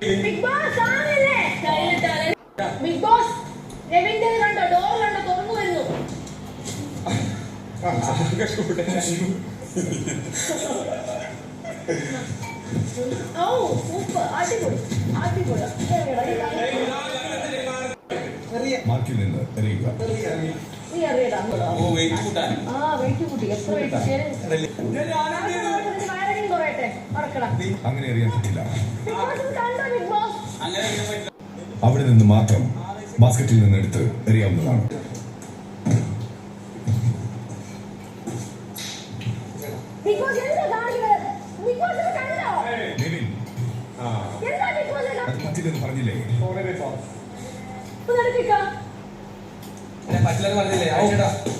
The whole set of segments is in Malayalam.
ബിഗ് ബോസ് ആണല്ലേ? ബിഗ് ബോസ് രവീന്ദ്രൻ കണ്ടോ? ഡോർ കണ്ടോ? തുറന്നു വരുന്നു. ഓ സൂപ്പർ. അടിപൊളി. അടിപൊളി. മാർക്കിൽ നിന്ന് എറിയുക. നീ അറിയടാ. ആ വെയിറ്റ് കൂട്ടി. എത്ര വെയിറ്റ് അങ്ങനെ അറിയാൻ പറ്റില്ല. അവിടെ നിന്ന് മാത്രം ബാസ്ക്കറ്റിൽ നിന്ന് എടുത്ത് എറിയാവുന്നതാണ്. ബിഗ് ബോസ് പറഞ്ഞില്ലേ? കാണിക്കുന്നത്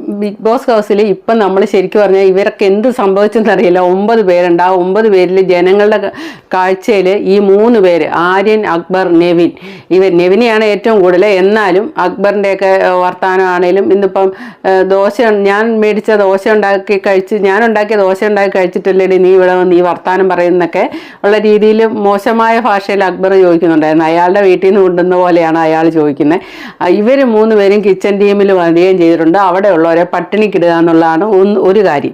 ബിഗ് ബോസ് ഹൗസിൽ ഇപ്പം നമ്മൾ ശരിക്കും പറഞ്ഞാൽ ഇവരൊക്കെ എന്ത് സംഭവിച്ചെന്നറിയില്ല ഒമ്പത് പേരുണ്ട്. ആ ഒമ്പത് പേരിൽ ജനങ്ങളുടെ കാഴ്ചയിൽ ഈ മൂന്ന് പേര് ആര്യൻ അക്ബർ നെവിൻ ഇവർ നെവിനെയാണ് ഏറ്റവും കൂടുതൽ എന്നാലും അക്ബറിന്റെയൊക്കെ വർത്തമാനമാണേലും ഇന്നിപ്പം ദോശ ഞാൻ മേടിച്ച ദോശ ഉണ്ടാക്കി കഴിച്ച് ഞാൻ ഉണ്ടാക്കിയ ദോശ ഉണ്ടാക്കി കഴിച്ചിട്ടല്ലേടി നീ ഇവിടെ വന്ന് വർത്തമാനം പറയുന്നൊക്കെ ഉള്ള രീതിയിൽ മോശമായ ഭാഷയിൽ അക്ബർ ചോദിക്കുന്നുണ്ടായിരുന്നു. അയാളുടെ വീട്ടിൽ നിന്ന് കൊണ്ടുവന്ന പോലെയാണ് അയാൾ ചോദിക്കുന്നത് ഇവർ മൂന്ന് പേരും കിച്ചൺ ടീമിൽ വരികയും ചെയ്തിട്ടുണ്ട്. അവിടെയുള്ളവരെ പട്ടിണിക്കിടുക എന്നുള്ളതാണ് ഒന്ന് ഒരു കാര്യം.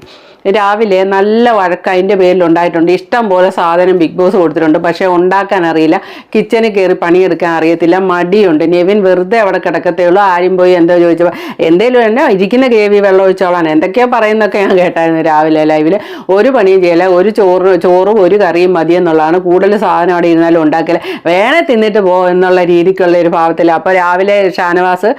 രാവിലെ നല്ല വഴക്ക് അതിന്റെ പേരിലുണ്ടായിട്ടുണ്ട് ഇഷ്ടം പോലെ സാധനം ബിഗ് ബോസ് കൊടുത്തിട്ടുണ്ട്. പക്ഷേ ഉണ്ടാക്കാൻ അറിയില്ല. കിച്ചണിൽ കയറി പണിയെടുക്കാൻ അറിയത്തില്ല. മടിയുണ്ട്. നെവിൻ വെറുതെ അവിടെ കിടക്കത്തേ ഉള്ളൂ. ആരും പോയി എന്തോ ചോദിച്ചപ്പോൾ എന്തേലും എന്നെ ഇരിക്കുന്ന ഗ്രേവി വെള്ളം ഒഴിച്ചോളാൻ. എന്തൊക്കെയോ പറയുന്നൊക്കെ ഞാൻ കേട്ടായിരുന്നു രാവിലെ ലൈവിൽ ഒരു പണിയും ചെയ്യില്ല. ഒരു ചോറ് ചോറും ഒരു കറിയും മതി എന്നുള്ളതാണ് കൂടുതൽ സാധനം അവിടെ ഇരുന്നാലും ഉണ്ടാക്കില്ല വേണേ തിന്നിട്ട് പോ എന്നുള്ള രീതിക്കുള്ള ഒരു ഭാവത്തിൽ അപ്പോൾ രാവിലെ ഷാനവാസ്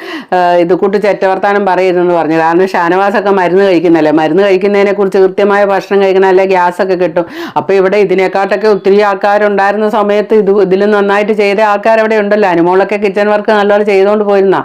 ഇത് കൂട്ട് ചെറ്റവർത്താനം പറയരുതെന്ന് പറഞ്ഞു. കാരണം ഷാനവാസൊക്കെ മരുന്ന് കഴിക്കുന്നല്ലേ? മരുന്ന് കഴിക്കുന്നതിനെ കുറിച്ച് കൃത്യമായ ഭക്ഷണം കഴിക്കണം അല്ലെങ്കിൽ ഗ്യാസ് ഒക്കെ കിട്ടും. അപ്പോൾ ഇവിടെ ഇതിനെക്കാട്ടൊക്കെ ഒത്തിരി ആൾക്കാരുണ്ടായിരുന്ന സമയത്ത് ഇത് ഇതിലും നന്നായിട്ട് ചെയ്ത ആൾക്കാർ അവിടെ ഉണ്ടല്ലോ. അനുമോളൊക്കെ കിച്ചൺ വർക്ക് നല്ലപോലെ ചെയ്തുകൊണ്ട് പോയിരുന്ന.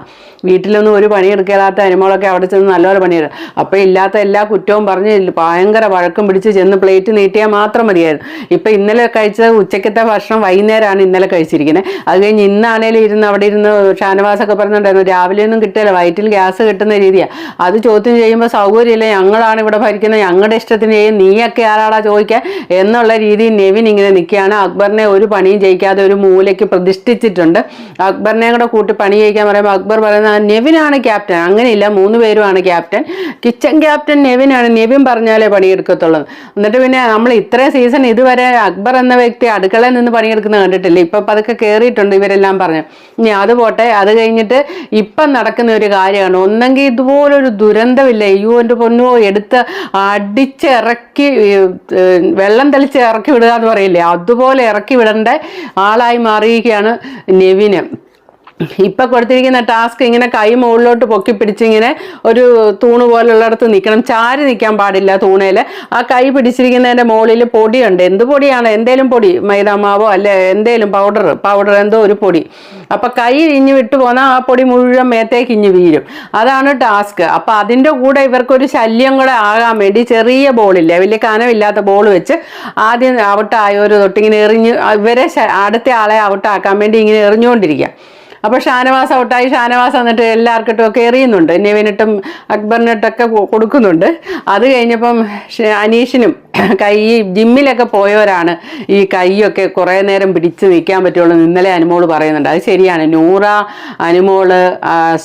വീട്ടിലൊന്നും ഒരു പണി എടുക്കാത്ത അനുമോളൊക്കെ അവിടെ ചെന്ന് നല്ലപോലെ പണിയെടുക്കും അപ്പോൾ ഇല്ലാത്ത എല്ലാ കുറ്റവും പറഞ്ഞ് ഭയങ്കര വഴക്കും പിടിച്ച് ചെന്ന് പ്ലേറ്റ് നീട്ടിയാൽ മാത്രം മതിയായിരുന്നു. ഇപ്പം ഇന്നലെ കഴിച്ച ഉച്ചക്കത്തെ ഭക്ഷണം വൈകുന്നേരമാണ് ഇന്നലെ കഴിച്ചിരിക്കുന്നത് അത് കഴിഞ്ഞ് ഇന്നാണേലും ഇരുന്ന് അവിടെ ഇരുന്ന് ഷാനവാസൊക്കെ പറഞ്ഞിട്ടുണ്ടായിരുന്നു. രാവിലെയൊന്നും കിട്ടില്ല വയറ്റിൽ ഗ്യാസ് കിട്ടുന്ന രീതിയാണ് അത് ചോദ്യം ചെയ്യുമ്പോൾ സൗകര്യമില്ല. ഞങ്ങളാണ് ഇവിടെ ഭരിക്കുന്നത് ഞങ്ങളുടെ ഇഷ്ടത്തിന് ചെയ്യും നീയൊക്കെ ആരാടാ ചോദിക്കാൻ എന്നുള്ള രീതിയിൽ നെവിൻ ഇങ്ങനെ നിൽക്കുകയാണ് അക്ബറിനെ ഒരു പണിയും ചെയ്യിക്കാതെ ഒരു മൂലയ്ക്ക് പ്രതിഷ്ഠിച്ചിട്ടുണ്ട്. അക്ബറിനെ കൂടെ കൂട്ടി പണി ചെയ്യിക്കാൻ പറയുമ്പോൾ അക്ബർ പറയുന്ന നെവിനാണ് ക്യാപ്റ്റൻ. അങ്ങനെയില്ല മൂന്ന് പേരുമാണ് ക്യാപ്റ്റൻ. കിച്ചൺ ക്യാപ്റ്റൻ നെവിനാണ്. നെവിൻ പറഞ്ഞാലേ പണിയെടുക്കത്തുള്ളൂ. എന്നിട്ട് പിന്നെ നമ്മൾ ഇത്രയും സീസൺ ഇതുവരെ അക്ബർ എന്ന വ്യക്തി അടുക്കളയിൽ നിന്ന് പണിയെടുക്കുന്നത് കണ്ടിട്ടില്ല? ഇപ്പൊ അതൊക്കെ കയറിയിട്ടുണ്ട് ഇവരെല്ലാം പറഞ്ഞു. ഇനി അത് പോട്ടെ അത് കഴിഞ്ഞിട്ട് ഇപ്പം നടക്കുന്ന ഒരു കാര്യമാണ്. ഒന്നെങ്കിൽ ഇതുപോലൊരു ദുരന്തമില്ല? അയ്യോ എന്റെ പൊന്നോ എടുത്ത് അടിച്ചിറക്കി വെള്ളം തെളിച്ച് ഇറക്കി വിടുക എന്ന് പറയില്ലേ? അതുപോലെ ഇറക്കി വിടേണ്ട ആളായി മാറിയിരിക്കുകയാണ് നെവിന്. ഇപ്പൊ കൊടുത്തിരിക്കുന്ന ടാസ്ക് ഇങ്ങനെ കൈ മുകളിലോട്ട് പൊക്കി പിടിച്ചിങ്ങനെ ഒരു തൂണ് പോലുള്ളിടത്ത് നിൽക്കണം ചാരി നിൽക്കാൻ പാടില്ല തൂണയിൽ ആ കൈ പിടിച്ചിരിക്കുന്നതിന്റെ മുകളിൽ പൊടിയുണ്ട്. എന്ത് പൊടിയാണ്? എന്തേലും പൊടി? മൈദാമാവോ അല്ലെ എന്തേലും പൗഡർ പൗഡർ എന്തോ ഒരു പൊടി. അപ്പൊ കൈ ഇഞ്ഞ് വിട്ടു പോന്നാൽ ആ പൊടി മുഴുവൻ മേത്തേക്ക് ഇഞ്ഞ് വീഴും. അതാണ് ടാസ്ക് അപ്പൊ അതിന്റെ കൂടെ ഇവർക്കൊരു ശല്യം കൂടെ ആകാൻ വേണ്ടി ചെറിയ ബോളില്ലേ? വലിയ കനമില്ലാത്ത ബോൾ വെച്ച് ആദ്യം ഔട്ടായവർ തൊട്ടിങ്ങനെ എറിഞ്ഞ് ഇവരെ അടുത്ത ആളെ ഔട്ടാക്കാൻ വേണ്ടി ഇങ്ങനെ എറിഞ്ഞുകൊണ്ടിരിക്കുക അപ്പോൾ ഷാനവാസ് ഔട്ടായി. ഷാനവാസ് എന്നിട്ട് എല്ലാവർക്കിട്ടും ഒക്കെ എറിയുന്നുണ്ട് നെവിനിട്ടും അക്ബറിനിട്ടൊക്കെ കൊടുക്കുന്നുണ്ട്. അത് കഴിഞ്ഞപ്പം അനീഷിനും കൈ ജിമ്മിലൊക്കെ പോയവരാണ് ഈ കൈയൊക്കെ കുറേ നേരം പിടിച്ച് നിൽക്കാൻ പറ്റുള്ളൂ ഇന്നലെ അനുമോൾ പറയുന്നുണ്ട്. അത് ശരിയാണ്. നൂറ അനുമോൾ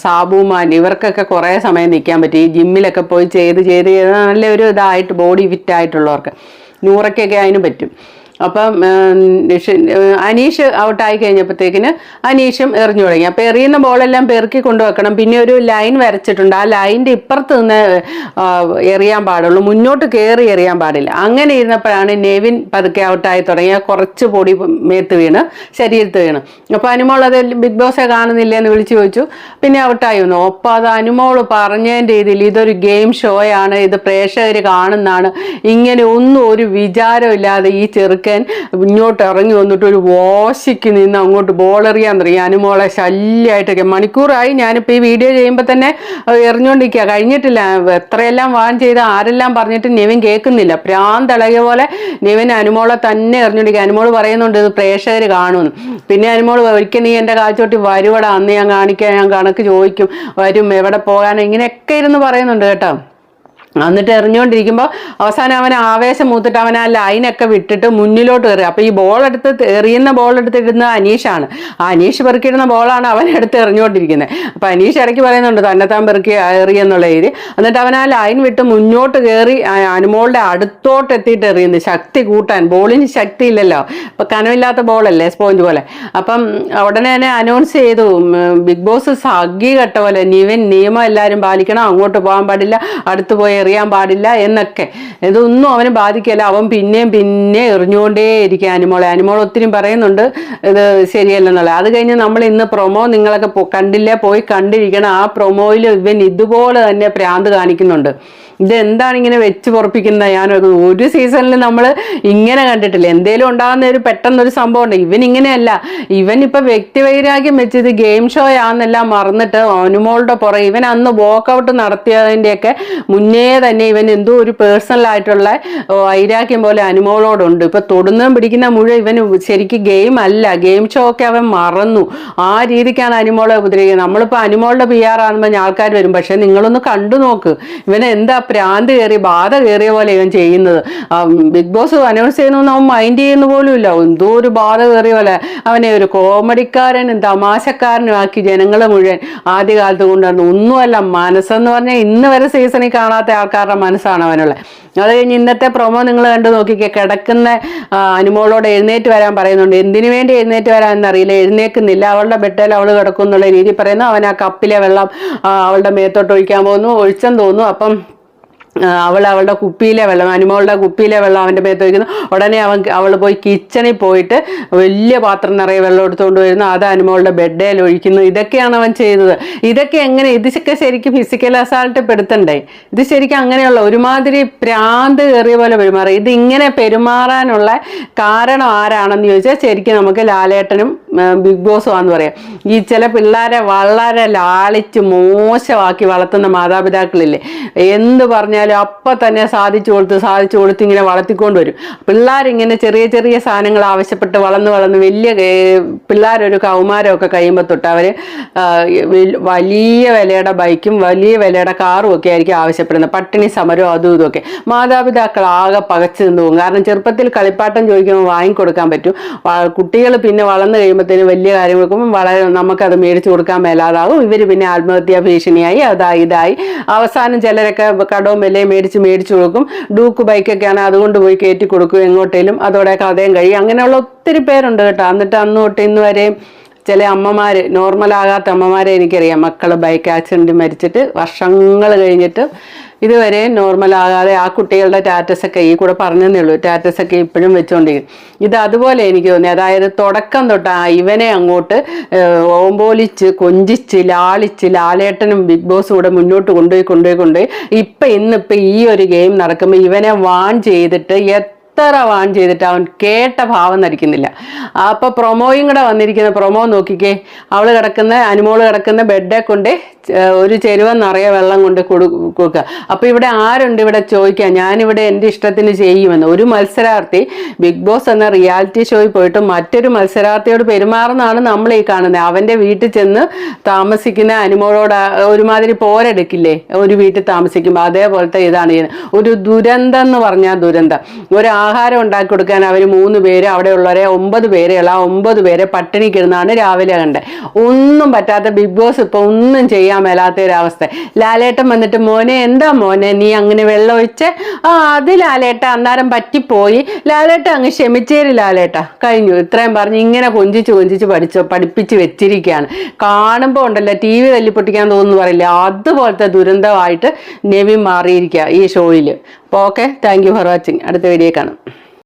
സാബുമാൻ ഇവർക്കൊക്കെ കുറേ സമയം നിൽക്കാൻ പറ്റി. ഈ ജിമ്മിലൊക്കെ പോയി ചെയ്ത് ചെയ്ത് ചെയ്ത് നല്ലൊരു ഇതായിട്ട് ബോഡി ഫിറ്റ് ആയിട്ടുള്ളവർക്ക് നൂറയ്ക്കൊക്കെ അതിന് പറ്റും. അപ്പം അനീഷ് ഔട്ടായി കഴിഞ്ഞപ്പോഴത്തേക്കിന് അനീഷും എറിഞ്ഞു തുടങ്ങി. അപ്പം എറിയുന്ന ബോളെല്ലാം പെറുക്കി കൊണ്ടുവെക്കണം. പിന്നെ ഒരു ലൈൻ വരച്ചിട്ടുണ്ട്. ആ ലൈന്റെ ഇപ്പുറത്ത് നിന്ന് എറിയാൻ പാടുള്ളൂ. മുന്നോട്ട് കയറി എറിയാൻ പാടില്ല. അങ്ങനെ ഇരുന്നപ്പോഴാണ് നെവിൻ പതുക്കെ ഔട്ടായി തുടങ്ങിയ കുറച്ച് പൊടി മേത്ത് വീണ് ശരീരത്ത് വീണ്. അപ്പോൾ അനുമോൾ അത് ബിഗ് ബോസെ കാണുന്നില്ല എന്ന് വിളിച്ചു ചോദിച്ചു. പിന്നെ ഔട്ടായി വന്നു. അപ്പോൾ അത് അനുമോൾ പറഞ്ഞതിന്റെ രീതിയിൽ ഇതൊരു ഗെയിം ഷോയാണ്. ഇത് പ്രേക്ഷകർ കാണുന്നതാണ്. ഇങ്ങനെ ഒന്നും ഒരു വിചാരമില്ലാതെ ഈ ചെറുക്കൻ ഇങ്ങോട്ട് ഇറങ്ങി വന്നിട്ട് ഒരു വാശിക്ക് നിന്ന് അങ്ങോട്ട് ബോൾ എറിയാൻ തുടങ്ങി. അനുമോളെ ശല്യമായിട്ടൊക്കെ മണിക്കൂറായി ഞാനിപ്പോൾ ഈ വീഡിയോ ചെയ്യുമ്പോൾ തന്നെ എറിഞ്ഞുകൊണ്ടിരിക്കുക കഴിഞ്ഞിട്ടില്ല. എത്രയെല്ലാം വാൻ ചെയ്ത് ആരെല്ലാം പറഞ്ഞിട്ട് നിവൻ കേൾക്കുന്നില്ല. പ്രാന്തളകിയ പോലെ നിവൻ അനുമോളെ തന്നെ എറിഞ്ഞുകൊണ്ടിരിക്കുക അനുമോൾ പറയുന്നുണ്ട് ഇത് പ്രേക്ഷകർ കാണുമെന്ന്. പിന്നെ അനുമോൾ ഒരിക്കൽ നീ എന്റെ കാഴ്ചോട്ടി വരുവടാ. അന്ന് ഞാൻ കാണിക്കാൻ ഞാൻ കണക്ക് ചോദിക്കും. വരും. എവിടെ പോകാൻ ഇങ്ങനെയൊക്കെ ഇരുന്ന് പറയുന്നുണ്ട് കേട്ടോ. എന്നിട്ട് എറിഞ്ഞുകൊണ്ടിരിക്കുമ്പോൾ അവസാനം അവൻ ആവേശം മൂത്തിട്ട് അവൻ ആ ലൈനൊക്കെ വിട്ടിട്ട് മുന്നിലോട്ട് കയറി അപ്പോൾ ഈ ബോൾ എടുത്ത് എറിയുന്ന ബോൾ അനീഷാണ്. ആ അനീഷ് പെറുക്കിയിടുന്ന ബോളാണ് അവൻ എടുത്ത് എറിഞ്ഞുകൊണ്ടിരിക്കുന്നത് അപ്പോൾ അനീഷ് ഇടയ്ക്ക് പറയുന്നുണ്ട് തന്നെ തന്നെത്താൻ പെറുക്കി എറിയെന്നുള്ള രീതി. എന്നിട്ട് അവൻ ആ ലൈൻ വിട്ട് മുന്നോട്ട് കയറി അനുമോളുടെ അടുത്തോട്ട് എത്തിയിട്ട് എറിയുന്നു. ശക്തി കൂട്ടാൻ ബോളിന് ശക്തി ഇല്ലല്ലോ. അപ്പം കനമില്ലാത്ത ബോളല്ലേ സ്പോഞ്ച് പോലെ. അപ്പം ഉടനെ തന്നെ അനൗൺസ് ചെയ്തു. ബിഗ് ബോസ് സഗ്ഗി കെട്ട പോലെ നിവൻ നിയമം എല്ലാവരും പാലിക്കണം അങ്ങോട്ട് പോകാൻ പാടില്ല അടുത്ത് പോയി എറിയാൻ പാടില്ല എന്നൊക്കെ. ഇതൊന്നും അവനെ ബാധിക്കില്ല അവൻ പിന്നെയും പിന്നെ എറിഞ്ഞുകൊണ്ടേ ഇരിക്കുക അനിമോളെ അനിമോൾ ഒത്തിരി പറയുന്നുണ്ട് ഇത് ശരിയല്ലെന്നുള്ളത്. അത് കഴിഞ്ഞ് നമ്മൾ ഇന്ന് പ്രൊമോ നിങ്ങളൊക്കെ കണ്ടില്ലേ? പോയി കണ്ടിരിക്കണം. ആ പ്രൊമോയിൽ ഇവൻ ഇതുപോലെ തന്നെ പ്രാന്ത് കാണിക്കുന്നുണ്ട്. ഇത് എന്താണ് ഇങ്ങനെ വെച്ച് പൊറപ്പിക്കുന്നത്? ഞാൻ ഒരു- സീസണിൽ നമ്മൾ ഇങ്ങനെ കണ്ടിട്ടില്ല? എന്തേലും ഉണ്ടാകുന്ന ഒരു പെട്ടെന്നൊരു സംഭവം ഉണ്ട് ഇവൻ ഇങ്ങനെയല്ല. ഇവൻ ഇപ്പൊ വ്യക്തിവൈരാഗ്യം വെച്ച് ഇത് ഗെയിം ഷോ മറന്നിട്ട് അനുമോളുടെ പുറകെ ഇവൻ അന്ന് വോക്കൗട്ട് നടത്തിയതിന്റെയൊക്കെ മുന്നേ തന്നെ ഇവൻ എന്തോ ഒരു പേഴ്സണൽ ആയിട്ടുള്ള വൈരാഗ്യം പോലെ അനുമോളോടുണ്ട്. ഇപ്പൊ തൊടുന്നതും പിടിക്കുന്ന മുഴുവൻ ഇവൻ ശരിക്കും ഗെയിം അല്ല. ഗെയിം ഷോ ഒക്കെ അവൻ മറന്നു. ആ രീതിക്കാണ് അനുമോളെ ഉപദ്രവിക്കുന്നത്. നമ്മളിപ്പോൾ അനുമോളുടെ പി ആർ ആകുമ്പോൾ ആൾക്കാർ വരും. പക്ഷെ നിങ്ങളൊന്ന് കണ്ടു നോക്ക്. ഇവൻ എന്താ പ്രാന്ത് കയറി ബാധ കയറിയ പോലെ ഇവൻ ചെയ്യുന്നത്. ബിഗ് ബോസ് അനൗൺസ് ചെയ്യുന്നൊന്നും അവൻ മൈൻഡ് ചെയ്യുന്ന പോലും ഇല്ല. എന്തോ ഒരു ബാധ കയറിയ പോലെ. അവനെ ഒരു കോമഡിക്കാരനും തമാശക്കാരനും ആക്കി ജനങ്ങളെ മുഴുവൻ ആദ്യകാലത്ത് കൊണ്ടുവന്നു. ഒന്നുമല്ല മനസ്സെന്ന് പറഞ്ഞാൽ ഇന്ന് വരെ സീസണിൽ കാണാത്ത ആൾക്കാരുടെ മനസ്സാണ് അവനുള്ളത് അത് കഴിഞ്ഞ് ഇന്നത്തെ പ്രൊമോ നിങ്ങൾ കണ്ടു നോക്കിക്കേ കിടക്കുന്ന അനുമോളോട് എഴുന്നേറ്റ് വരാൻ പറയുന്നുണ്ട്. എന്തിനു വേണ്ടി എഴുന്നേറ്റ് വരാൻ എന്നറിയില്ല എഴുന്നേക്കുന്നില്ല. അവളുടെ ബെട്ടയിൽ അവൾ കിടക്കും എന്നുള്ള രീതി പറയുന്നു. അവൻ ആ കപ്പിലെ വെള്ളം അവളുടെ മേത്തോട്ട് ഒഴിക്കാൻ പോകുന്നു. ഒഴിച്ചെന്ന് തോന്നുന്നു. അപ്പം അവൾ അവളുടെ കുപ്പിയിലെ വെള്ളം അനുമോളുടെ കുപ്പിയിലെ വെള്ളം അവന്റെ മേത്ത് വയ്ക്കുന്നു ഉടനെ അവൻ അവൾ പോയി കിച്ചണിൽ പോയിട്ട് വലിയ പാത്രം നിറയെ വെള്ളം എടുത്തുകൊണ്ട് വരുന്നു. അത് അനുമോളുടെ ബെഡേൽ ഒഴിക്കുന്നു. ഇതൊക്കെയാണ് അവൻ ചെയ്തത് ഇതൊക്കെ എങ്ങനെ ഇതൊക്കെ ശരിക്കും ഫിസിക്കൽ അസാൾട്ട് പെടുത്തണ്ടേ? ഇത് ശരിക്കും അങ്ങനെയുള്ള ഒരുമാതിരി പ്രാന്ത് കയറിയ പോലെ ഇത് ഇങ്ങനെ പെരുമാറാനുള്ള കാരണം ആരാണെന്ന് ചോദിച്ചാൽ ശരിക്കും നമുക്ക് ലാലേട്ടനും ബിഗ് ബോസ് ആണെന്ന് പറയാം. ഈ ചില പിള്ളേരെ വളരെ ലാളിച്ച് മോശമാക്കി വളർത്തുന്ന മാതാപിതാക്കളില്ലേ? എന്ത് പറഞ്ഞാലും അപ്പം തന്നെ സാധിച്ചു കൊടുത്ത് സാധിച്ചു കൊടുത്ത് ഇങ്ങനെ വളർത്തിക്കൊണ്ട് വരും. പിള്ളേരിങ്ങനെ ചെറിയ ചെറിയ സാധനങ്ങൾ ആവശ്യപ്പെട്ട് വളർന്ന് വളർന്ന് വലിയ പിള്ളേരൊരു കൗമാരമൊക്കെ കഴിയുമ്പോൾ തൊട്ട് അവർ വലിയ വിലയുടെ ബൈക്കും വലിയ വിലയുടെ കാറും ഒക്കെ ആയിരിക്കും ആവശ്യപ്പെടുന്നത്. പട്ടിണി സമരവും അതും ഇതുമൊക്കെ മാതാപിതാക്കൾ ആകെ പകച്ചു നിന്ന് പോകും. കാരണം ചെറുപ്പത്തിൽ കളിപ്പാട്ടം ചോദിക്കുമ്പോൾ വാങ്ങിക്കൊടുക്കാൻ പറ്റും. കുട്ടികൾ പിന്നെ വളർന്നു കഴിയുമ്പോഴത്തേനും വലിയ കാര്യങ്ങൾക്കും വളരെ നമുക്കത് മേടിച്ചു കൊടുക്കാൻ മേലാതാകും. ഇവർ പിന്നെ ആത്മഹത്യാ ഭീഷണിയായി അതായി ഇതായി. അവസാനം ചിലരൊക്കെ കടവും വിലയും മേടിച്ച് മേടിച്ചു കൊടുക്കും. ഡൂക്ക് ബൈക്കൊക്കെയാണ് അതുകൊണ്ട് പോയി കയറ്റി കൊടുക്കും എങ്ങോട്ടേലും. അതോടെ കഥയും കഴിയും. അങ്ങനെയുള്ള ഒത്തിരി പേരുണ്ട് കേട്ടോ. എന്നിട്ട് അന്ന് തൊട്ട് ഇന്ന് വരെയും ചില അമ്മമാർ നോർമലാകാത്ത അമ്മമാരെ എനിക്കറിയാം. മക്കൾ ബൈക്ക് ആക്സിഡന്റ് മരിച്ചിട്ട് വർഷങ്ങൾ കഴിഞ്ഞിട്ട് ഇതുവരെ നോർമൽ ആകാതെ ആ കുട്ടികളുടെ ടാറ്റസ് ഒക്കെ ഈ കൂടെ പറഞ്ഞെന്നുള്ളൂ ടാറ്റസ് ഒക്കെ ഇപ്പോഴും വെച്ചുകൊണ്ടിരിക്കും ഇത് അതുപോലെ എനിക്ക് തോന്നി. അതായത് തുടക്കം തൊട്ട് ആ ഇവനെ അങ്ങോട്ട് ഓമ്പോലിച്ച് കൊഞ്ചിച്ച് ലാളിച്ച് ലാലേട്ടനും ബിഗ് ബോസും കൂടെ മുന്നോട്ട് കൊണ്ടുപോയി കൊണ്ടുപോയി കൊണ്ടുപോയി. ഇപ്പം ഇന്നിപ്പം ഈ ഒരു ഗെയിം നടക്കുമ്പോൾ ഇവനെ വാൺ ചെയ്തിട്ട് എത്ര വാൺ ചെയ്തിട്ട് അവൻ കേട്ട ഭാവം നടിക്കുന്നില്ല. അപ്പോൾ പ്രൊമോയും കൂടെ വന്നിരിക്കുന്ന. പ്രൊമോ നോക്കിക്കേ. അവൾ കിടക്കുന്ന അനുമോൾ കിടക്കുന്ന ബെഡെ കൊണ്ട് ഒരു ചെരുവ നിറയെ വെള്ളം കൊണ്ട് കൊടു കൊടുക്കുക. അപ്പൊ ഇവിടെ ആരുണ്ട് ഇവിടെ ചോദിക്കുക ഞാനിവിടെ എന്റെ ഇഷ്ടത്തിന് ചെയ്യുമെന്ന്. ഒരു മത്സരാർത്ഥി ബിഗ് ബോസ് എന്ന റിയാലിറ്റി ഷോയിൽ പോയിട്ട് മറ്റൊരു മത്സരാർത്ഥിയോട് പെരുമാറുന്നതാണ് നമ്മൾ ഈ കാണുന്നത്. അവന്റെ വീട്ടിൽ ചെന്ന് താമസിക്കുന്ന അനുമോളോട് ഒരുമാതിരി പോരെടുക്കില്ലേ? ഒരു വീട്ടിൽ താമസിക്കുമ്പോൾ അതേപോലത്തെ ഇതാണ് ഒരു ദുരന്തം എന്ന് പറഞ്ഞാൽ ദുരന്തം. ഒരു ആഹാരം ഉണ്ടാക്കി കൊടുക്കാൻ അവർ മൂന്ന് പേര് അവിടെ ഉള്ളവരെ ഒമ്പത് പേരെയുള്ള ആ ഒമ്പത് പേരെ പട്ടിണിക്കിരുന്നാണ് രാവിലെ കണ്ടത്. ഒന്നും പറ്റാത്ത ബിഗ് ബോസ് ഇപ്പൊ ഒന്നും ചെയ്യാൻ മേലാത്ത ഒരവസ്ഥ ലാലേട്ടൻ വന്നിട്ട് മോനെ എന്താ മോനെ നീ അങ്ങനെ വെള്ളം ഒഴിച്ച്? ആ അത് ലാലേട്ട അന്നേരം പറ്റിപ്പോയി. ലാലേട്ട അങ്ങ് ക്ഷമിച്ചേര് ലാലേട്ട. കഴിഞ്ഞു. ഇത്രയും പറഞ്ഞ് ഇങ്ങനെ കൊഞ്ചിച്ച് കൊഞ്ചിച്ച് പഠിച്ചു പഠിപ്പിച്ച് വെച്ചിരിക്കുകയാണ്. കാണുമ്പോൾ ഉണ്ടല്ലോ ടി വി തല്ലിപ്പൊട്ടിക്കാൻ തോന്നുന്നു പറയില്ല? അതുപോലത്തെ ദുരന്തമായിട്ട് നെവി മാറിയിരിക്കുക ഈ ഷോയിൽ അപ്പോൾ okay thank you for watching അടുത്ത വീഡിയോ കാണാം.